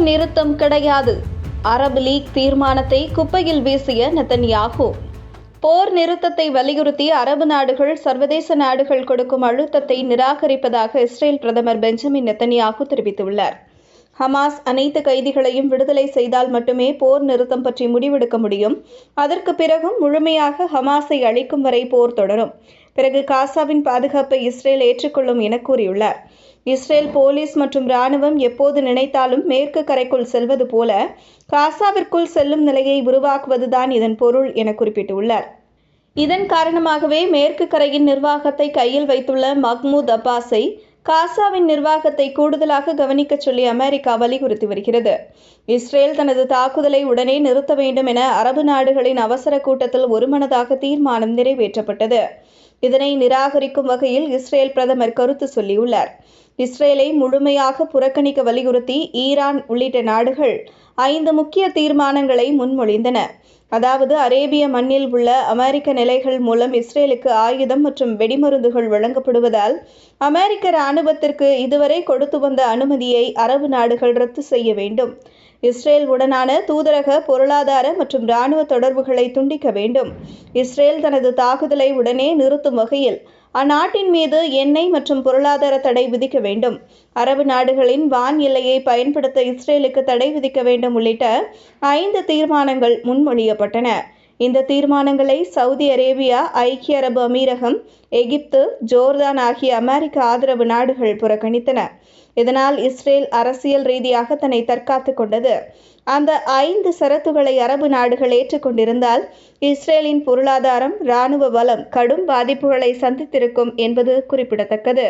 போர் நிறுத்தம் கிடையாது. அரபு லீக் தீர்மானத்தை குப்பையில் வீசிய நெத்தன்யாகு. போர் நிறுத்தத்தை வலியுறுத்தி அரபு நாடுகள் சர்வதேச நாடுகள் கொடுக்கும் அழுத்தத்தை நிராகரிப்பதாக இஸ்ரேல் பிரதமர் பெஞ்சமின் நெத்தன்யாகு தெரிவித்துள்ளார். ஹமாஸ் அனைத்து கைதிகளையும் விடுதலை செய்தால் மட்டுமே போர் நிறுத்தம் பற்றி முடிவெடுக்க முடியும். அதற்கு பிறகும் முழுமையாக ஹமாஸை அழிக்கும் வரை போர் தொடரும். பிறகு காசாவின் பாதுகாப்பை இஸ்ரேல் ஏற்றுக்கொள்ளும் என கூறியுள்ளார். இஸ்ரேல் போலீஸ் மற்றும் ராணுவம் எப்போது நினைத்தாலும் மேற்கு கரைக்குள் செல்வது போல காசாவிற்குள் செல்லும் நிலையை உருவாக்குவதுதான் இதன் பொருள் என குறிப்பிட்டுள்ளார். இதன் காரணமாகவே மேற்கு கரையின் நிர்வாகத்தை கையில் வைத்துள்ள மஹ்மூத் அப்பாஸை காசாவின் நிர்வாகத்தை கூடுதலாக கவனிக்க சொல்லி அமெரிக்கா வலியுறுத்தி வருகிறது. இஸ்ரேல் தனது தாக்குதலை உடனே நிறுத்த வேண்டும் என அரபு நாடுகளின் அவசர கூட்டத்தில் ஒருமனதாக தீர்மானம் நிறைவேற்றப்பட்டது. இதனை நிராகரிக்கும் வகையில் இஸ்ரேல் பிரதமர் கருத்து சொல்லியுள்ளார். இஸ்ரேலை முழுமையாக புறக்கணிக்க வலியுறுத்தி ஈரான் உள்ளிட்ட நாடுகள் ஐந்து முக்கிய தீர்மானங்களை முன்மொழிந்தன. அதாவது அரேபிய மண்ணில் உள்ள அமெரிக்க நிலைகள் மூலம் இஸ்ரேலுக்கு ஆயுதம் மற்றும் வெடிமருந்துகள் வழங்கப்படுவதால் அமெரிக்க இராணுவத்திற்கு இதுவரை கொடுத்து வந்த அனுமதியை அரபு நாடுகள் ரத்து செய்ய வேண்டும். இஸ்ரேல் உடனான தூதரக பொருளாதார மற்றும் இராணுவ தொடர்புகளை துண்டிக்க வேண்டும். இஸ்ரேல் தனது தாக்குதலை உடனே நிறுத்தும் வகையில் அந்நாட்டின் மீது எண்ணெய் மற்றும் பொருளாதார தடை விதிக்க வேண்டும். அரபு நாடுகளின் வான் எல்லையை பயன்படுத்த இஸ்ரேலுக்கு தடை விதிக்க வேண்டும் உள்ளிட்ட ஐந்து தீர்மானங்கள் முன்மொழியப்பட்டன. இந்த தீர்மானங்களை சவுதி அரேபியா ஐக்கிய அரபு அமீரகம் எகிப்து ஜோர்தான் ஆகிய அமெரிக்க ஆதரவு நாடுகள் புறக்கணித்தன. இதனால் இஸ்ரேல் அரசியல் ரீதியாக தன்னை தற்காத்து கொண்டது. அந்த ஐந்து சரத்துகளை அரபு நாடுகள் ஏற்றுக்கொண்டிருந்தால் இஸ்ரேலின் பொருளாதாரம் இராணுவ பலம் கடும் பாதிப்புகளை சந்தித்திருக்கும் என்பது குறிப்பிடத்தக்கது.